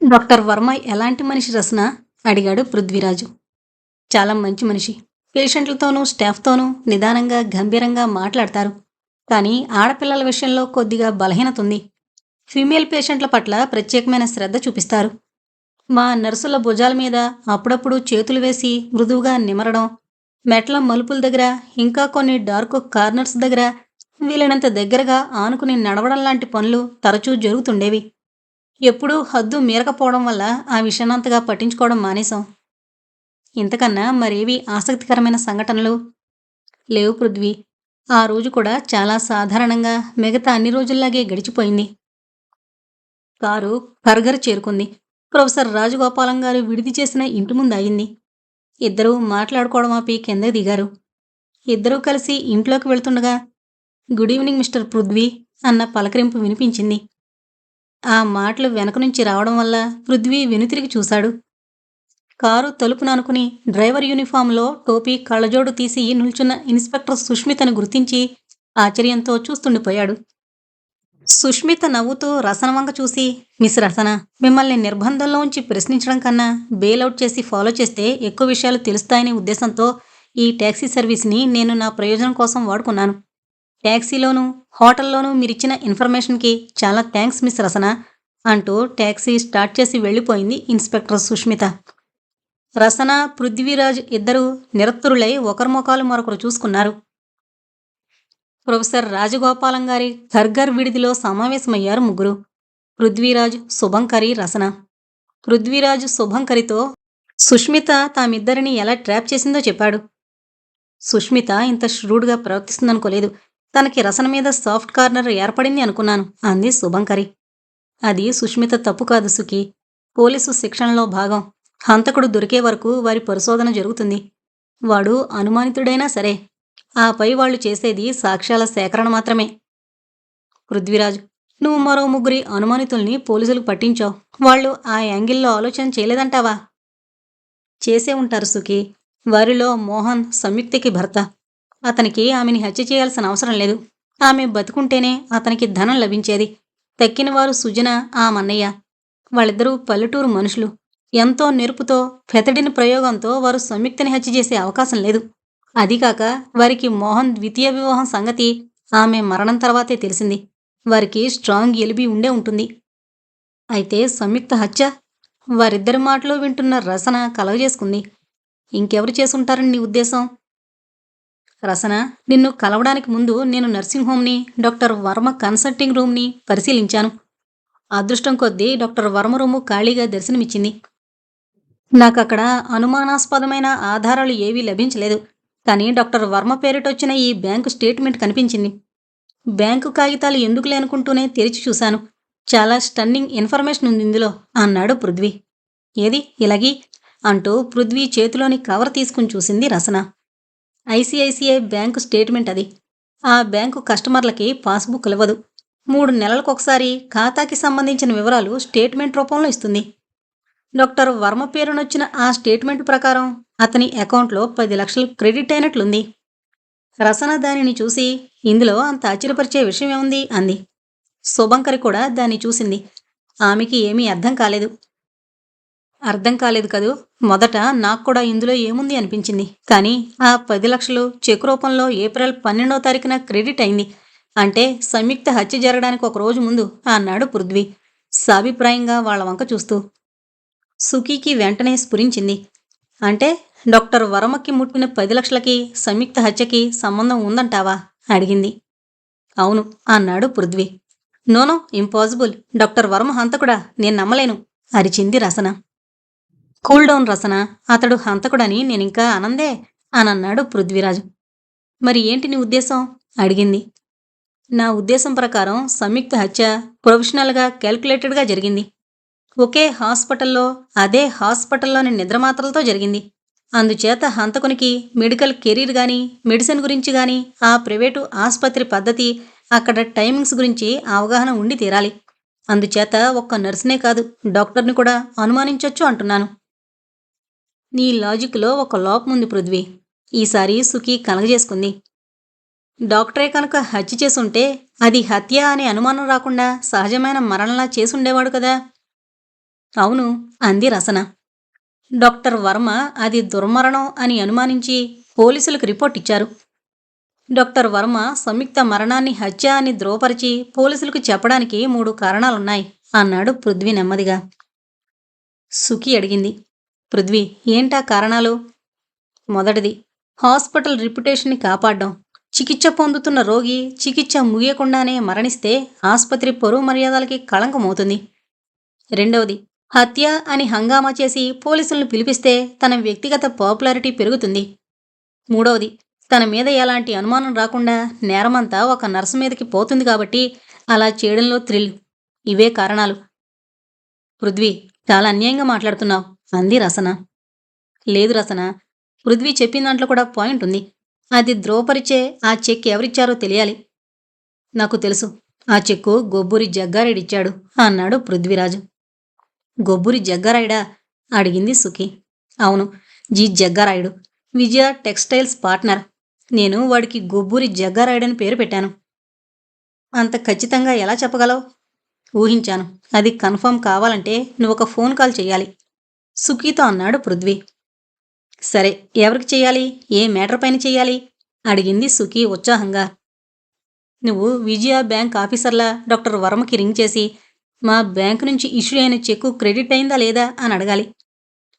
Doctor Varma ఎలాంటి మనిషి రసన? అడిగాడు పృథ్వీరాజు. చాలా మంచి మనిషి. పేషెంట్లతోనూ స్టాఫ్తోనూ నిదానంగా గంభీరంగా మాట్లాడతారు. కానీ ఆడపిల్లల విషయంలో కొద్దిగా బలహీనత ఉంది ఫీమేల్ పేషెంట్ల పట్ల ప్రత్యేకమైన శ్రద్ధ చూపిస్తారు. మా నర్సుల భుజాల మీద అప్పుడప్పుడు చేతులు వేసి మృదువుగా నిమరడం మెట్ల మలుపుల దగ్గర ఇంకా కొన్ని డార్క్ కార్నర్స్ దగ్గర వీలైనంత దగ్గరగా ఆనుకుని నడవడం లాంటి పనులు తరచూ జరుగుతుండేవి. ఎప్పుడూ హద్దు మీరకపోవడం వల్ల ఆ విషయాన్నంతగా పట్టించుకోవడం మానేశాం. ఇంతకన్నా మరేవి ఆసక్తికరమైన సంఘటనలు? లేవు పృథ్వీ. ఆ రోజు కూడా చాలా సాధారణంగా మిగతా అన్ని రోజుల్లాగే గడిచిపోయింది. కారు కర్గర్ చేరుకుంది. ప్రొఫెసర్ రాజగోపాలం గారు విడిది చేసిన ఇంటి ముందు అయింది ఇద్దరూ మాట్లాడుకోవడం ఆపి కిందకి దిగారు. ఇద్దరూ కలిసి ఇంట్లోకి వెళ్తుండగా గుడ్ ఈవినింగ్ మిస్టర్ పృథ్వీ అన్న పలకరింపు వినిపించింది. ఆ మాటలు వెనక నుంచి రావడం వల్ల పృథ్వీ వెనుతిరిగి చూశాడు. కారు తలుపును అనుకుని డ్రైవర్ యూనిఫామ్లో టోపీ కళ్ళజోడు తీసి నిల్చున్న ఇన్స్పెక్టర్ సుష్మితను గుర్తించి ఆశ్చర్యంతో చూస్తుండిపోయాడు. సుష్మిత నవ్వుతూ రసనవంక చూసి మిస్ రసన మిమ్మల్ని నిర్బంధంలో ఉంచి ప్రశ్నించడం కన్నా బెయిలౌట్ చేసి ఫాలో చేస్తే ఎక్కువ విషయాలు తెలుస్తాయనే ఉద్దేశంతో ఈ ట్యాక్సీ సర్వీస్ని నేను నా ప్రయోజనం కోసం వాడుకున్నాను. ట్యాక్సీలోనూ హోటల్లోనూ మీరిచ్చిన ఇన్ఫర్మేషన్కి చాలా థ్యాంక్స్ మిస్ రసన అంటూ ట్యాక్సీ స్టార్ట్ చేసి వెళ్ళిపోయింది ఇన్స్పెక్టర్ సుష్మిత. రసన పృథ్వీరాజ్ ఇద్దరూ నిరత్తురులై ఒకరి ముఖాలు మరొకరు చూసుకున్నారు. ప్రొఫెసర్ రాజగోపాలం గారి ఖర్గర్ విడిదిలో సమావేశమయ్యారు ముగ్గురు. పృథ్వీరాజ్ శుభంకరి రసన. పృథ్వీరాజ్ శుభంకరితో సుష్మిత తామిద్దరిని ఎలా ట్రాప్ చేసిందో చెప్పాడు. సుష్మిత ఇంత ష్రూడ్గా ప్రవర్తిస్తుందనుకోలేదు. తనకి రసన మీద సాఫ్ట్ కార్నర్ ఏర్పడింది అనుకున్నాను అంది శుభంకరి. అది సుష్మిత తప్పు కాదు సుఖి. పోలీసు శిక్షణలో భాగం. హంతకుడు దొరికే వరకు వారి పరిశోధన జరుగుతుంది. వాడు అనుమానితుడైనా సరే ఆపై వాళ్ళు చేసేది సాక్ష్యాల సేకరణ మాత్రమే. పృథ్వీరాజ్ నువ్వు మరో ముగ్గురి అనుమానితుల్ని పోలీసులకు పట్టించావు. వాళ్ళు ఆ యాంగిల్లో ఆలోచన చేయలేదంటావా? చేసే ఉంటారు సుఖి. వారిలో మోహన్ సంయుక్తికి భర్త. అతనికి ఆమెని హత్య చేయాల్సిన అవసరం లేదు. ఆమె బతుకుంటేనే అతనికి ధనం లభించేది. తక్కిన వారు సుజన ఆ మన్నయ్య. వాళ్ళిద్దరూ పల్లెటూరు మనుషులు. ఎంతో నెరుపుతో ఫెతడిన ప్రయోగంతో వారు సంయుక్తని హత్య చేసే అవకాశం లేదు. అదికాక వారికి మోహన్ ద్వితీయ వివాహం సంగతి ఆమె మరణం తర్వాతే తెలిసింది. వారికి స్ట్రాంగ్ ఎలిబి ఉండే ఉంటుంది. అయితే సంయుక్త హత్య? వారిద్దరి మాటలు వింటున్న రసన కలగజేసుకుంది. ఇంకెవరు చేసుంటారని నీ ఉద్దేశం? రసన నిన్ను కలవడానికి ముందు నేను నర్సింగ్ హోమ్ని డాక్టర్ వర్మ కన్సల్టింగ్ రూమ్ని పరిశీలించాను. అదృష్టం కొద్దీ డాక్టర్ వర్మ రూము ఖాళీగా దర్శనమిచ్చింది. నాకక్కడ అనుమానాస్పదమైన ఆధారాలు ఏవీ లభించలేదు. కానీ డాక్టర్ వర్మ పేరిటొచ్చిన ఈ బ్యాంకు స్టేట్మెంట్ కనిపించింది. బ్యాంకు కాగితాలు ఎందుకు లేనుకుంటూనే తెరిచి చూశాను. చాలా స్టన్నింగ్ ఇన్ఫర్మేషన్ ఉంది ఇందులో అన్నాడు పృథ్వీ. ఏది? ఇలాగి? అంటూ పృథ్వీ చేతిలోని కవర్ తీసుకుని చూసింది రసన. ఐసిఐసిఐ బ్యాంకు స్టేట్మెంట్ అది. ఆ బ్యాంకు కస్టమర్లకి పాస్బుక్ ఇవ్వదు. మూడు నెలలకు ఒకసారి ఖాతాకి సంబంధించిన వివరాలు స్టేట్మెంట్ రూపంలో ఇస్తుంది. డాక్టర్ వర్మ పేరునొచ్చిన ఆ స్టేట్మెంట్ ప్రకారం అతని అకౌంట్లో పది లక్షలు క్రెడిట్ అయినట్లుంది. రసన దానిని చూసి ఇందులో అంత ఆశ్చర్యపరిచే విషయం ఏముంది? అంది. శుభంకరి కూడా దాన్ని చూసింది. ఆమెకి ఏమీ అర్థం కాలేదు. అర్థం కాలేదు కదూ. మొదట నాకు కూడా ఇందులో ఏముంది అనిపించింది. కానీ ఆ పది లక్షలు చెక్ రూపంలో ఏప్రిల్ పన్నెండో తారీఖున క్రెడిట్ అయింది. అంటే సంయుక్త హత్య జరగడానికి ఒక రోజు ముందు అన్నాడు పృథ్వీ సాభిప్రాయంగా వాళ్ళ వంక చూస్తూ. సుఖీకి వెంటనే స్ఫురించింది. అంటే డాక్టర్ వరమకి ముట్టిన పది లక్షలకి సంయుక్త హత్యకి సంబంధం ఉందంటావా? అడిగింది. అవును అన్నాడు Prithvi. No no impossible. Doctor Varma హంతకుడా? నేను నమ్మలేను అరిచింది రసన. Cool down రసన? అతడు హంతకుడని నేనింకా అనందే అనన్నాడు పృథ్వీరాజు. మరి ఏంటి నీ ఉద్దేశం? అడిగింది. నా ఉద్దేశం ప్రకారం సంయుక్త హత్య ప్రొఫెషనల్గా క్యాల్కులేటెడ్గా జరిగింది. ఒకే హాస్పిటల్లో అదే హాస్పిటల్లోని నిద్రమాత్రలతో జరిగింది. అందుచేత హంతకునికి మెడికల్ కెరీర్ కానీ మెడిసిన్ గురించి కానీ ఆ ప్రైవేటు ఆసుపత్రి పద్ధతి అక్కడ టైమింగ్స్ గురించి అవగాహన ఉండి తీరాలి. అందుచేత ఒక్క నర్సునే కాదు డాక్టర్ని కూడా అనుమానించొచ్చు అంటున్నాను. నీ లాజిక్లో ఒక లోపం ఉంది పృథ్వీ. ఈసారి సుఖి కలగజేసుకుంది. డాక్టరే కనుక హత్య చేసుంటే అది హత్య అనే అనుమానం రాకుండా సహజమైన మరణలా చేసుండేవాడు కదా. అవును అంది రసన. డాక్టర్ వర్మ అది దుర్మరణం అని అనుమానించి పోలీసులకు రిపోర్ట్ ఇచ్చారు. డాక్టర్ వర్మ సంయుక్త మరణాన్ని హత్య అని ధృవపరిచి పోలీసులకు చెప్పడానికి మూడు కారణాలున్నాయి అన్నాడు పృథ్వీ నెమ్మదిగా. సుఖి అడిగింది. పృథ్వీ ఏంటా కారణాలు? మొదటిది హాస్పిటల్ రిప్యుటేషన్ని కాపాడడం. చికిత్స పొందుతున్న రోగి చికిత్స ముగియకుండానే మరణిస్తే ఆసుపత్రి పరువు మర్యాదలకి కళంకమవుతుంది. రెండవది హత్య అని హంగామా చేసి పోలీసులను పిలిపిస్తే తన వ్యక్తిగత పాపులారిటీ పెరుగుతుంది. మూడవది తన మీద ఎలాంటి అనుమానం రాకుండా నేరమంతా ఒక నర్సు మీదకి పోతుంది కాబట్టి అలా చేయడంలో థ్రిల్. ఇవే కారణాలు. పృథ్వీ చాలా అన్యాయంగా మాట్లాడుతున్నావు. అంది రసన. లేదు రసన పృథ్వీ చెప్పిన దాంట్లో కూడా పాయింట్ ఉంది. అది ద్రోపరిచే ఆ చెక్ ఎవరిచ్చారో తెలియాలి. నాకు తెలుసు ఆ చెక్కు గొబ్బూరి జగ్గారెడ్డిచ్చాడు అన్నాడు పృథ్వీరాజు. గొబ్బూరి జగ్గారాయుడా? అడిగింది సుఖి. అవును జీ జగ్గారాయుడు విజయ టెక్స్టైల్స్ పార్ట్నర్. నేను వాడికి గొబ్బూరి జగ్గారాయుడని పేరు పెట్టాను. అంత ఖచ్చితంగా ఎలా చెప్పగలవు? ఊహించాను అది కన్ఫర్మ్ కావాలంటే నువ్వు ఒక ఫోన్ కాల్ చేయాలి సుఖీతో అన్నాడు పృథ్వీ. సరే ఎవరికి చేయాలి? ఏ మేటర్ పైన చేయాలి? అడిగింది సుఖీ ఉత్సాహంగా. నువ్వు విజయ బ్యాంక్ ఆఫీసర్లా డాక్టర్ వర్మకి రింగ్ చేసి మా బ్యాంకు నుంచి ఇష్యూ అయిన చెక్కు క్రెడిట్ అయిందా లేదా అని అడగాలి.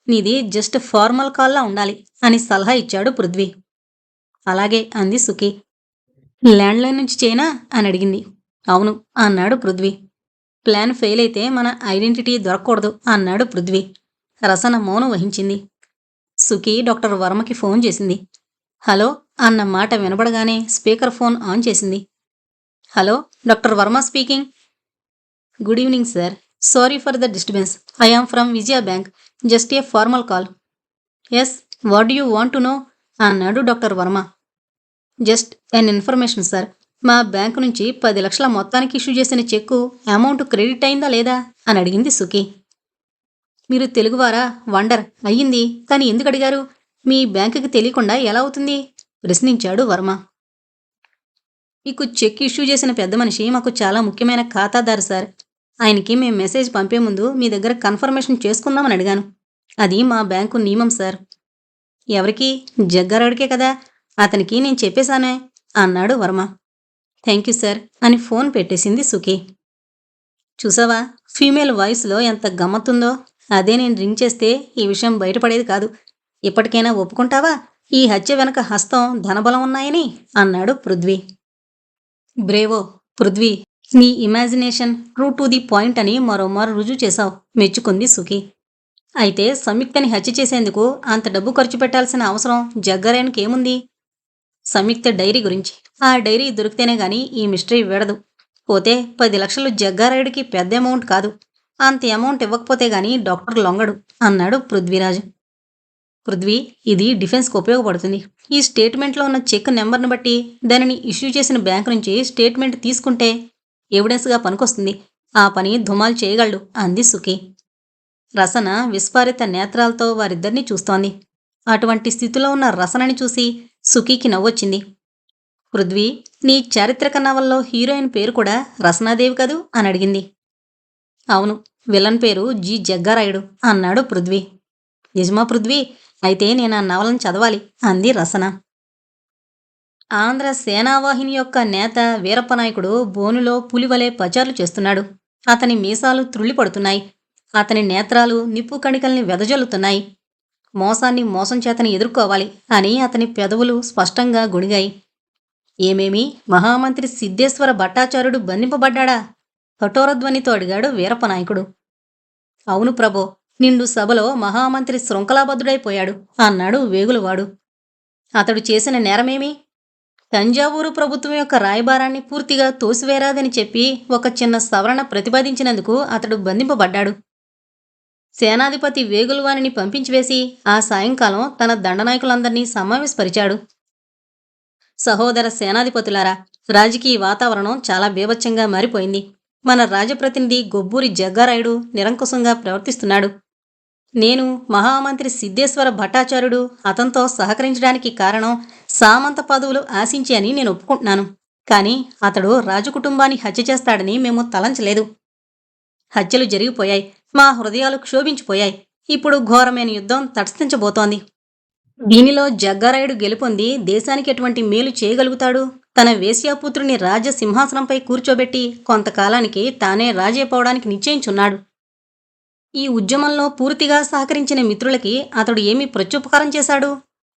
నీది జస్ట్ ఫార్మల్ కాల్లా ఉండాలి అని సలహా ఇచ్చాడు పృథ్వీ. అలాగే అంది సుఖి. ల్యాండ్లైన్ నుంచి చేయనా? అని అడిగింది. అవును అన్నాడు పృథ్వీ. ప్లాన్ ఫెయిల్ అయితే మన ఐడెంటిటీ దొరకకూడదు అన్నాడు పృథ్వీ. రసన మౌనం వహించింది. సుఖి డాక్టర్ వర్మకి ఫోన్ చేసింది. హలో అన్న మాట వినపడగానే స్పీకర్ ఫోన్ ఆన్ చేసింది. Hello doctor Varma speaking. Good evening sir. Sorry for the disturbance. I am from Vijaya bank. Just a formal call. Yes what do you want to know? అన్నాడు doctor Varma. Just an information sir. మా bank నుంచి పది లక్షల మొత్తానికి issue చేసిన చెక్కు amount credit అయిందా లేదా? అని అడిగింది సుఖి. మీరు తెలుగువారా? వండర్. అయ్యింది. కానీ ఎందుకు అడిగారు? మీ బ్యాంకుకి తెలియకుండా ఎలా అవుతుంది? ప్రశ్నించాడు వర్మ. మీకు చెక్ ఇష్యూ చేసిన పెద్ద మనిషి మాకు చాలా ముఖ్యమైన ఖాతాదారు సార్. ఆయనకి మేము మెసేజ్ పంపే ముందు మీ దగ్గర కన్ఫర్మేషన్ చేసుకుందామని అడిగాను. అది మా బ్యాంకు నియమం సార్. ఎవరికి? జగ్గారాడికే కదా. అతనికి నేను చెప్పేశానే అన్నాడు వర్మ. థ్యాంక్ యూ సార్ అని ఫోన్ పెట్టేసింది సుఖి. చూసావా? ఫీమేల్ వాయిస్లో ఎంత గమ్మత్తుందో. అదే నేను రింగ్ చేస్తే ఈ విషయం బయటపడేది కాదు. ఇప్పటికైనా ఒప్పుకుంటావా? ఈ హత్య వెనక హస్తం ధనబలం ఉన్నాయని? అన్నాడు పృథ్వీ. బ్రేవో పృథ్వీ నీ imagination true to the point అని మరోమారు రుజువు చేశావు మెచ్చుకుంది సుఖి. అయితే సంయుక్తని హత్య చేసేందుకు అంత డబ్బు ఖర్చు పెట్టాల్సిన అవసరం జగ్గారాయణకి ఏముంది? సంయుక్త డైరీ గురించి. ఆ డైరీ దొరికితేనే గాని ఈ మిస్టరీ విడదు. పోతే పది లక్షలు జగ్గారాయుడికి పెద్ద అమౌంట్ కాదు. అంత అమౌంట్ ఇవ్వకపోతే గాని డాక్టర్ లొంగడు అన్నాడు పృథ్వీరాజ్. పృథ్వీ ఇది డిఫెన్స్కి ఉపయోగపడుతుంది. ఈ స్టేట్మెంట్లో ఉన్న చెక్ నెంబర్ను బట్టి దానిని ఇష్యూ చేసిన బ్యాంక్ నుంచి స్టేట్మెంట్ తీసుకుంటే ఎవిడెన్స్గా పనికొస్తుంది. ఆ పని ధుమాలు చేయగలడు అంది సుఖి. రసన విస్ఫారిత నేత్రాలతో వారిద్దరినీ చూస్తోంది. అటువంటి స్థితిలో ఉన్న రసనని చూసి సుఖీకి నవ్వొచ్చింది. పృథ్వీ నీ చారిత్రక నవల్లో హీరోయిన్ పేరు కూడా రసనాదేవి కదూ? అని అడిగింది. అవును విలన్ పేరు జి జగ్గారాయుడు అన్నాడు పృథ్వీ. నిజమా పృథ్వీ? అయితే నేను ఆ నవలను చదవాలి అంది రసన. ఆంధ్ర సేనావాహిని యొక్క నేత వీరప్పనాయకుడు బోనులో పులివలే పచారులు చేస్తున్నాడు. అతని మీసాలు త్రుళ్ళిపడుతున్నాయి. అతని నేత్రాలు నిప్పు కణికల్ని వెదజల్లుతున్నాయి. మోసాన్ని మోసం చేతని ఎదుర్కోవాలి అని అతని పెదవులు స్పష్టంగా గుణిగాయి. ఏమేమి? మహామంత్రి సిద్ధేశ్వర భట్టాచార్యుడు బంధింపబడ్డా కఠోరధ్వనితో అడిగాడు వీరప్పనాయకుడు అవును ప్రభో నిండు సభలో మహామంత్రి శృంఖలాబద్ధుడైపోయాడు అన్నాడు వేగులవాడు. అతడు చేసిన నేరమేమి? తంజావూరు ప్రభుత్వం యొక్క రాయబారాన్ని పూర్తిగా తోసివేరాదని చెప్పి ఒక చిన్న సవరణ ప్రతిపాదించినందుకు అతడు బంధింపబడ్డాడు. సేనాధిపతి వేగులవాణిని పంపించివేసి ఆ సాయంకాలం తన దండనాయకులందరినీ సమావేశపరిచాడు. సహోదర సేనాధిపతులారా రాజకీయ వాతావరణం చాలా బీభత్సంగా మారిపోయింది. మన రాజప్రతినిధి గొబ్బూరి జగ్గారాయుడు నిరంకుశంగా ప్రవర్తిస్తున్నాడు. నేను మహామంత్రి సిద్ధేశ్వర భట్టాచార్యుడు అతనితో సహకరించడానికి కారణం సామంత పదవులు ఆశించి అని నేను ఒప్పుకుంటున్నాను. కానీ అతడు రాజకుటుంబాన్ని హత్య చేస్తాడని మేము తలంచలేదు. హత్యలు జరిగిపోయాయి. మా హృదయాలు క్షోభించిపోయాయి. ఇప్పుడు ఘోరమైన యుద్ధం తటస్థించబోతోంది. దీనిలో జగ్గారాయుడు గెలుపొంది దేశానికి ఎటువంటి మేలు చేయగలుగుతాడు? తన వేశ్యాపుత్రుని రాజ సింహాసనంపై కూర్చోబెట్టి కొంతకాలానికి తానే రాజైపోవడానికి నిశ్చయించున్నాడు. ఈ ఉద్యమంలో పూర్తిగా సహకరించిన మిత్రులకి అతడు ఏమి ప్రత్యుపకారం చేశాడు?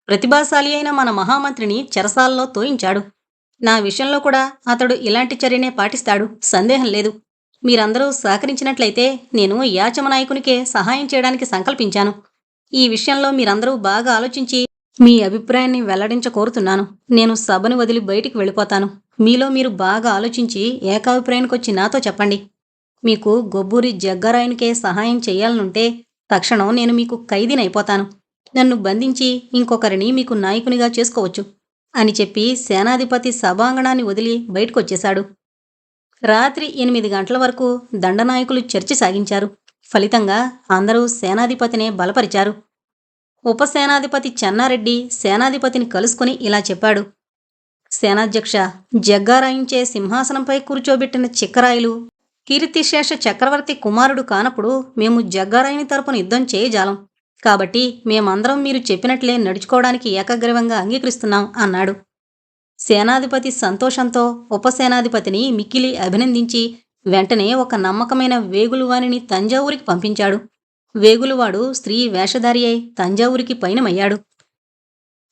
ప్రతిభాశాలి అయిన మన మహామంత్రిని చెరసాలలో తోయించాడు. నా విషయంలో కూడా అతడు ఇలాంటి చర్యనే పాటిస్తాడు. సందేహం లేదు. మీరందరూ సహకరించినట్లయితే నేను యాచమ నాయకునికే సహాయం చేయడానికి సంకల్పించాను. ఈ విషయంలో మీరందరూ బాగా ఆలోచించి మీ అభిప్రాయాన్ని వెల్లడించ కోరుతున్నాను. నేను సభను వదిలి బయటికి వెళ్ళిపోతాను. మీలో మీరు బాగా ఆలోచించి ఏకాభిప్రాయానికి వచ్చి నాతో చెప్పండి. మీకు గొబ్బూరి జగ్గారాయునికే సహాయం చేయాలనుంటే తక్షణం నేను మీకు ఖైదీనైపోతాను. నన్ను బంధించి ఇంకొకరిని మీకు నాయకునిగా చేసుకోవచ్చు అని చెప్పి సేనాధిపతి సభాంగణాన్ని వదిలి బయటకొచ్చేశాడు. రాత్రి ఎనిమిది గంటల వరకు దండనాయకులు చర్చ సాగించారు. ఫలితంగా అందరూ సేనాధిపతినే బలపరిచారు. ఉపసేనాధిపతి చెన్నారెడ్డి సేనాధిపతిని కలుసుకుని ఇలా చెప్పాడు. సేనాధ్యక్ష జగ్గారాయించే సింహాసనంపై కూర్చోబెట్టిన చిక్కరాయిలు కీర్తిశేష చక్రవర్తి కుమారుడు కానప్పుడు మేము జగ్గారాయిని తరపున యుద్ధం చేయజాలం. కాబట్టి మేమందరం మీరు చెప్పినట్లే నడుచుకోవడానికి ఏకగ్రీవంగా అంగీకరిస్తున్నాం అన్నాడు. సేనాధిపతి సంతోషంతో ఉపసేనాధిపతిని మిక్కిలి అభినందించి వెంటనే ఒక నమ్మకమైన వేగులువానిని తంజావూరికి పంపించాడు. వేగులవాడు స్త్రీ వేషధారి అయి తంజావూరికి పయనమయ్యాడు.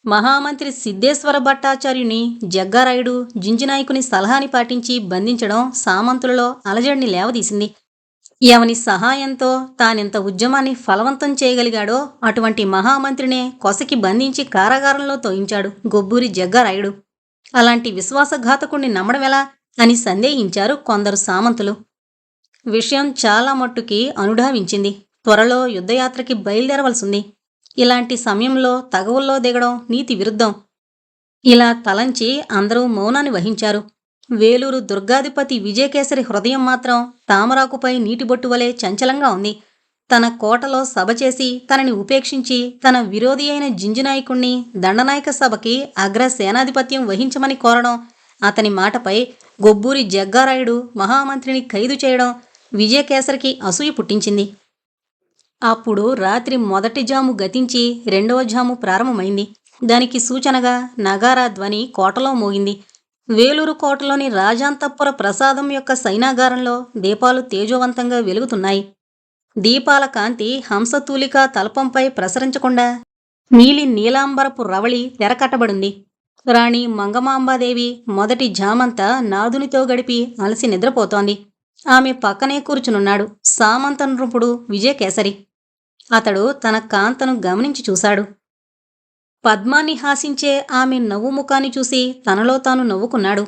మహామంత్రి సిద్ధేశ్వర భట్టాచార్యుని జగ్గారాయుడు జింజినాయకుని సలహాని పాటించి బంధించడం సామంతులలో అలజడిని లేవదీసింది. ఎవని సహాయంతో తానింత ఉద్యమాన్ని ఫలవంతం చేయగలిగాడో అటువంటి మహామంత్రినే కొసకి బంధించి కారాగారంలో తోయించాడు గొబ్బూరి జగ్గారాయుడు. అలాంటి విశ్వాసఘాతకుణ్ణి నమ్మడమెలా అని సందేహించారు కొందరు సామంతులు. విషయం చాలా మట్టుకి అనుడావించింది త్వరలో యుద్ధయాత్రకి బయలుదేరవలసింది. ఇలాంటి సమయంలో తగవుల్లో దిగడం నీతి విరుద్ధం. ఇలా తలంచి అందరూ మౌనాన్ని వహించారు. వేలూరు దుర్గాధిపతి విజయకేసరి హృదయం మాత్రం తామరాకుపై నీటిబొట్టు వలె చంచలంగా ఉంది. తన కోటలో సభ చేసి తనని ఉపేక్షించి తన విరోధి అయిన జింజునాయకుణ్ణి దండనాయక సభకి అగ్ర సేనాధిపత్యం వహించమని కోరడం అతని మాటపై గొబ్బూరి జగ్గారాయుడు మహామంత్రిని ఖైదు చేయడం విజయకేసరికి అసూయ పుట్టించింది. అప్పుడు రాత్రి మొదటి జాము గతించి రెండవ జాము ప్రారంభమైంది. దానికి సూచనగా నగారా ధ్వని కోటలో మోగింది. వేలూరు కోటలోని రాజాంతపుర ప్రసాదం యొక్క సైనాగారంలో దీపాలు తేజోవంతంగా వెలుగుతున్నాయి. దీపాల కాంతి హంసతూలిక తల్పంపై ప్రసరించకుండా నీలి నీలాంబరపు రవళి తెరకట్టబడింది. రాణి మంగమాంబాదేవి మొదటి జామంతా నాదునితో గడిపి అలసి నిద్రపోతోంది. ఆమె పక్కనే కూర్చునున్నాడు. సామంత నృపుడు విజయకేసరి. అతడు తన కాంతను గమనించి చూశాడు. పద్మాన్ని హాసించే ఆమె నవ్వు ముఖాన్ని చూసి తనలో తాను నవ్వుకున్నాడు.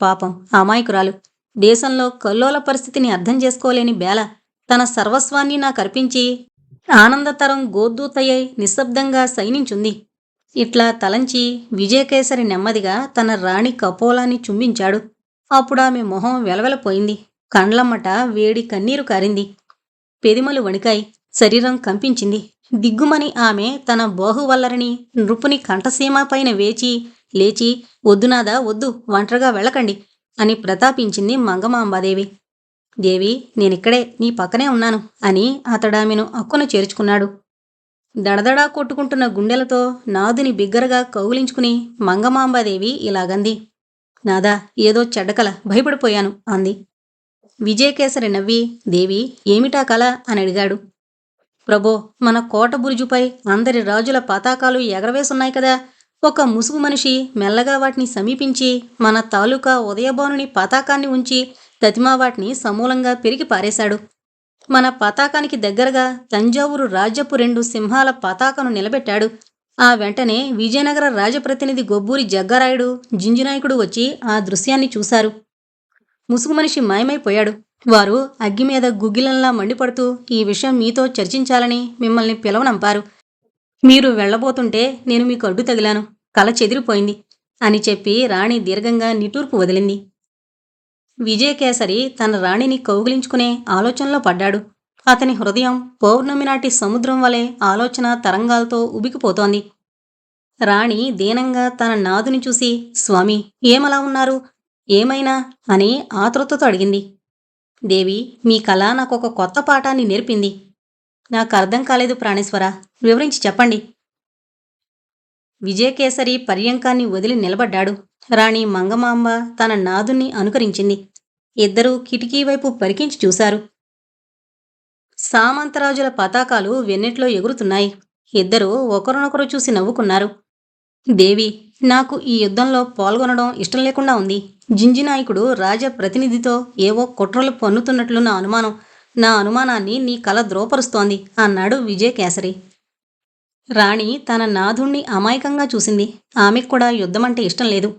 పాపం అమాయకురాలు. దేశంలో కల్లోల పరిస్థితిని అర్థం చేసుకోలేని బేల తన సర్వస్వాన్ని నాకర్పించి ఆనందతరం గోద్దూతయ్యై నిశ్శబ్దంగా సైనించుంది. ఇట్లా తలంచి విజయకేసరి నెమ్మదిగా తన రాణి కపోలాన్ని చుంబించాడు అప్పుడు ఆమె మొహం వెలవెలపోయింది. కండ్లమ్మట వేడి కన్నీరు కారింది. పెదిమలు వణికాయి. శరీరం కంపించింది. దిగ్గుమని ఆమె తన బాహువల్లరిని నృపుని కంఠసీమ పైన వేచి లేచి వద్దునాదా వద్దు ఒంటరిగా వెళ్ళకండి అని ప్రతాపించింది మంగమాంబాదేవి. దేవి నేనిక్కడే నీ పక్కనే ఉన్నాను అని అతడామెను అక్కున చేర్చుకున్నాడు. దడదడా కొట్టుకుంటున్న గుండెలతో నాదుని బిగ్గరగా కౌగిలించుకుని మంగమాంబాదేవి ఇలాగంది. నాదా ఏదో చెడ్డకల భయపడిపోయాను అంది. విజయకేసరి నవ్వి దేవి ఏమిటా కల అని అడిగాడు. ప్రభో మన కోట బురుజుపై అందరి రాజుల పతాకాలు ఎగరవేసున్నాయి కదా. ఒక ముసుగు మనిషి మెల్లగా వాటిని సమీపించి మన తాలూకా ఉదయభానుని పతాకాన్ని ఉంచి తతిమా వాటిని సమూలంగా పెరిగి పారేశాడు. మన పతాకానికి దగ్గరగా తంజావూరు రాజ్యపు రెండు సింహాల పతాకను నిలబెట్టాడు. ఆ వెంటనే విజయనగర రాజప్రతినిధి గొబ్బూరి జగ్గారాయుడు జింజునాయకుడు వచ్చి ఆ దృశ్యాన్ని చూశారు. ముసుగు మనిషి మాయమైపోయాడు. వారు అగ్గి మీద గుగ్గిలంలా మండిపడుతూ ఈ విషయం మీతో చర్చించాలని మిమ్మల్ని పిలవనంపారు. మీరు వెళ్ళబోతుంటే నేను మీకు అడ్డు తగిలాను. కల చెదిరిపోయింది. అని చెప్పి రాణి దీర్ఘంగా నిటూర్పు వదిలింది. విజయకేసరి తన రాణిని కౌగిలించుకునే ఆలోచనలో పడ్డాడు. అతని హృదయం పౌర్ణమి నాటి సముద్రం వలె ఆలోచన తరంగాలతో ఉబికిపోతోంది. రాణి దీనంగా తన నాదుని చూసి స్వామి ఏమలా ఉన్నారు? ఏమైనా? అని ఆతృతతో అడిగింది. దేవి మీ కళ నాకు ఒక కొత్త పాఠాన్ని నేర్పింది. నాకు అర్థం కాలేదు ప్రాణేశ్వర. వివరించి చెప్పండి. విజయకేసరి పర్యంకాన్ని వదిలి నిలబడ్డాడు. రాణి మంగమాంబ తన నాదుని అనుకరించింది. ఇద్దరూ కిటికీ వైపు పరికించి చూశారు. సామంతరాజుల పతాకాలు వెన్నెట్లో ఎగురుతున్నాయి. ఇద్దరూ ఒకరినొకరు చూసి నవ్వుకున్నారు. దేవి నాకు ఈ యుద్ధంలో పాల్గొనడం ఇష్టం లేకుండా ఉంది. జింజి నాయకుడు రాజ ప్రతినిధితో ఏవో కుట్రలు పన్నుతున్నట్లు నా అనుమానం. నా అనుమానాన్ని నీ కల ద్రోపరుస్తోంది అన్నాడు విజయకేసరి రాణి తన నాథుణ్ణి అమాయకంగా చూసింది. ఆమెకు కూడా యుద్ధమంటే ఇష్టం లేదు.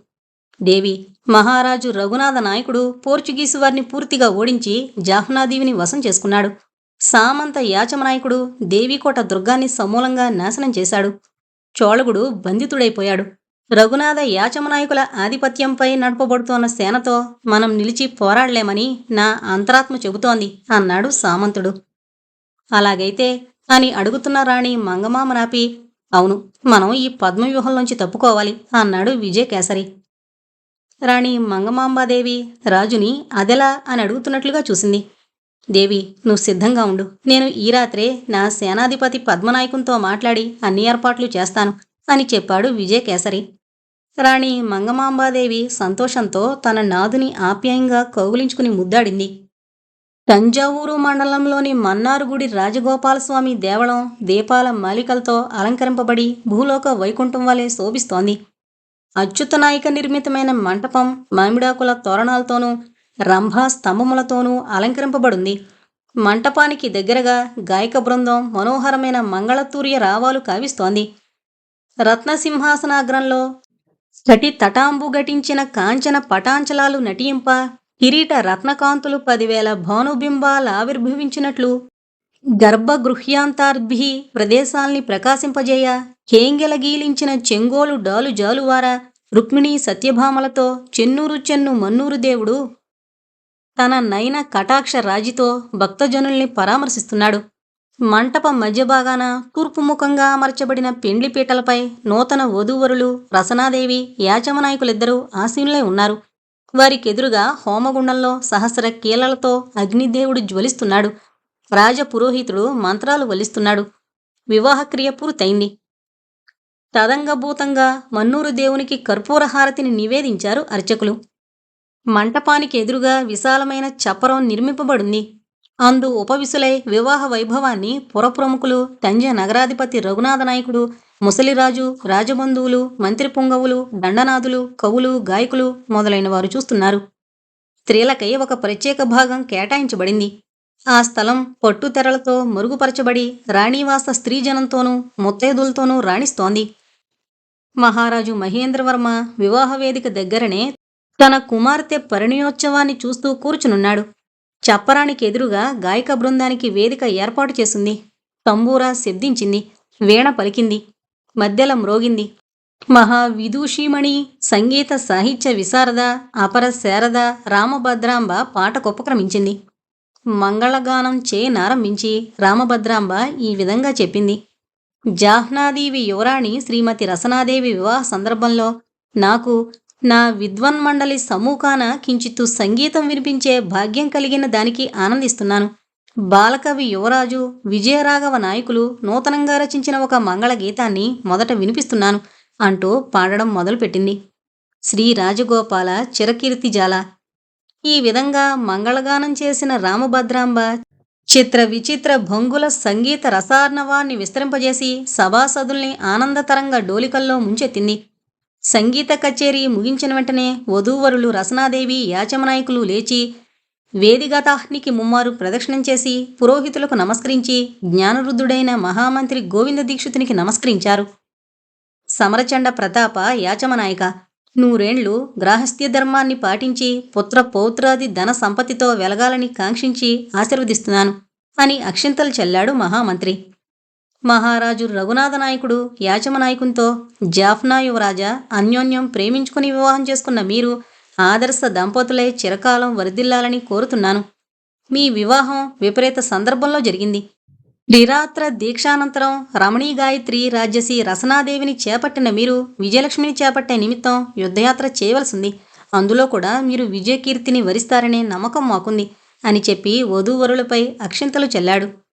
దేవి మహారాజు రఘునాథ నాయకుడు పోర్చుగీసు వారిని పూర్తిగా ఓడించి జాహ్నాదేవిని వశం చేసుకున్నాడు. సామంత యాచమనాయకుడు దేవికోట దుర్గాన్ని సమూలంగా నాశనం చేశాడు. చోళగుడు బంధితుడైపోయాడు. రఘునాథ యాచమనాయకుల ఆధిపత్యంపై నడపబడుతోన్న సేనతో మనం నిలిచి పోరాడలేమని నా అంతరాత్మ చెబుతోంది అన్నాడు సామంతుడు. అలాగైతే అని అడుగుతున్న రాణి మంగమామ నాపి అవును మనం ఈ పద్మవ్యూహంలోంచి తప్పుకోవాలి అన్నాడు విజయకేసరి. రాణి మంగమాంబాదేవి రాజుని అదెలా అని అడుగుతున్నట్లుగా చూసింది. దేవి నువ్వు సిద్ధంగా ఉండు. నేను ఈ రాత్రే నా సేనాధిపతి పద్మనాయకంతో మాట్లాడి అన్ని ఏర్పాట్లు చేస్తాను అని చెప్పాడు విజయకేసరి. రాణి మంగమాంబాదేవి సంతోషంతో తన నాదుని ఆప్యాయంగా కౌగులించుకుని ముద్దాడింది. తంజావూరు మండలంలోని మన్నారుగుడి రాజగోపాలస్వామి దేవళం దీపాల మాలికలతో అలంకరింపబడి భూలోక వైకుంఠం వలె శోభిస్తోంది. అచ్యుతనాయక నిర్మితమైన మంటపం మామిడాకుల తోరణాలతోనూ రంభా స్తంభములతోనూ అలంకరింపబడింది. మంటపానికి దగ్గరగా గాయక బృందం మనోహరమైన మంగళతూర్య రావాలు కావిస్తోంది. రత్నసింహాసనాగ్రంలో సటి తటాంబు ఘటించిన కాంచన పటాంచలాలు నటింప కిరీట రత్నకాంతులు పదివేల భానుబింబాలు ఆవిర్భవించినట్లు గర్భగృహ్యాంతార్భి ప్రదేశాల్ని ప్రకాశింపజేయ కేంగెలగీలించిన చెంగోలు డాలు జాలువార రుక్మిణి సత్యభామలతో చెన్నూరు చెన్ను మన్నూరు దేవుడు తన నయన కటాక్ష రాజితో భక్తజనుల్ని పరామర్శిస్తున్నాడు. మంటపం మధ్య భాగాన తూర్పుముఖంగా అమర్చబడిన పెండ్లి పీటలపై నూతన వధూవరులు రసనాదేవి యాచమనాయకులిద్దరూ ఆసీనులై ఉన్నారు. వారికెదురుగా హోమగుండంలో సహస్ర కీలలతో అగ్నిదేవుడు జ్వలిస్తున్నాడు. రాజపురోహితుడు మంత్రాలు వలిస్తున్నాడు వివాహక్రియ పూర్తయింది. తదంగభూతంగా మన్నూరు దేవునికి కర్పూరహారతిని నివేదించారు అర్చకులు. మంటపానికి ఎదురుగా విశాలమైన చప్పరం నిర్మింపబడింది. అందు ఉపవిసులై వివాహ వైభవాన్ని పురప్రముఖులు తంజ నగరాధిపతి రఘునాథ నాయకుడు ముసలిరాజు రాజబంధువులు మంత్రి పుంగవులు దండనాథులు కవులు గాయకులు మొదలైన వారు చూస్తున్నారు. స్త్రీలకై ఒక ప్రత్యేక భాగం కేటాయించబడింది. ఆ స్థలం పట్టుతెరలతో మరుగుపరచబడి రాణివాస స్త్రీజనంతోనూ ముత్తైదులతోనూ రాణిస్తోంది. మహారాజు మహేంద్రవర్మ వివాహ వేదిక దగ్గరనే తన కుమార్తె పరిణయోత్సవాన్ని చూస్తూ కూర్చునున్నాడు. చప్పరానికి ఎదురుగా గాయక బృందానికి వేదిక ఏర్పాటు చేసింది. తంబూరా శబ్దించింది. వీణ పలికింది. మధ్యల మ్రోగింది. మహావిదూషీమణి సంగీత సాహిత్య విశారద అపర శారద రామభద్రాంబ పాటకొపక్రమించింది. మంగళగానం చేయనారంభించి రామభద్రాంబ ఈ విధంగా చెప్పింది. జాహ్నాదేవి యువరాణి శ్రీమతి రసనాదేవి వివాహ సందర్భంలో నాకు నా విద్వన్మండలి సమూకాన కించిత్తు సంగీతం వినిపించే భాగ్యం కలిగిన దానికి ఆనందిస్తున్నాను. బాలకవి యువరాజు విజయరాఘవ నాయకులు నూతనంగా రచించిన ఒక మంగళ గీతాన్ని మొదట వినిపిస్తున్నాను అంటూ పాడడం మొదలుపెట్టింది. శ్రీ రాజగోపాల చిరకీర్తిజాల ఈ విధంగా మంగళగానం చేసిన రామభద్రాంబ చిత్ర విచిత్ర భంగుల సంగీత రసార్ణవాన్ని విస్తరింపజేసి సభాసదుల్ని ఆనందతరంగా డోలికల్లో ముంచెత్తింది. సంగీత కచేరీ ముగించిన వెంటనే వధూవరులు రసనాదేవి యాచమనాయకులు లేచి వేదిగతాహ్నికి ముమ్మారు ప్రదక్షిణం చేసి పురోహితులకు నమస్కరించి జ్ఞానరుద్ధుడైన మహామంత్రి గోవింద దీక్షితునికి నమస్కరించారు. సమరచండ ప్రతాప యాచమనాయక నూరేండ్లు గ్రాహస్థ్య ధర్మాన్ని పాటించి పుత్ర పౌత్రాది ధన సంపత్తితో వెలగాలని కాంక్షించి ఆశీర్వదిస్తున్నాను అని అక్షింతలు చెల్లాడు మహామంత్రి. మహారాజు రఘునాథ నాయకుడు యాచమనాయకునితో జాఫ్నా యువరాజా అన్యోన్యం ప్రేమించుకుని వివాహం చేసుకున్న మీరు ఆదర్శ దంపతులై చిరకాలం వరిదిల్లాలని కోరుతున్నాను. మీ వివాహం విపరీత సందర్భంలో జరిగింది. నిరాత్ర దీక్షానంతరం రమణీ గాయత్రి రాజ్యసి రసనాదేవిని చేపట్టిన మీరు విజయలక్ష్మిని చేపట్టే నిమిత్తం యుద్ధయాత్ర చేయవలసింది. అందులో కూడా మీరు విజయకీర్తిని వరిస్తారనే నమ్మకం మాకుంది అని చెప్పి వధూవరులపై అక్షింతలు చెల్లాడు.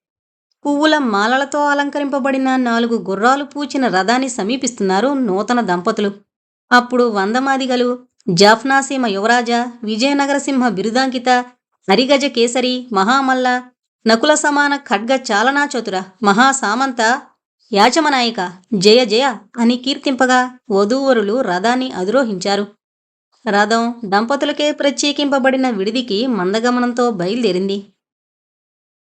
పువ్వుల మాలలతో అలంకరింపబడిన నాలుగు గుర్రాలు పూచిన రథాన్ని సమీపిస్తున్నారు నూతన దంపతులు. అప్పుడు వందమాదిగలు జాఫ్నాసీమ యువరాజ విజయనగరసింహ బిరుదాంకిత హరిగజ కేసరి మహామల్ల నకుల సమాన ఖడ్గ చాలనాచతుర మహాసామంత యాచమనాయిక జయ జయ అని కీర్తింపగా వధూవరులు రథాన్ని అధిరోహించారు. రథం దంపతులకే ప్రత్యేకింపబడిన విడిదికి మందగమనంతో బయలుదేరింది.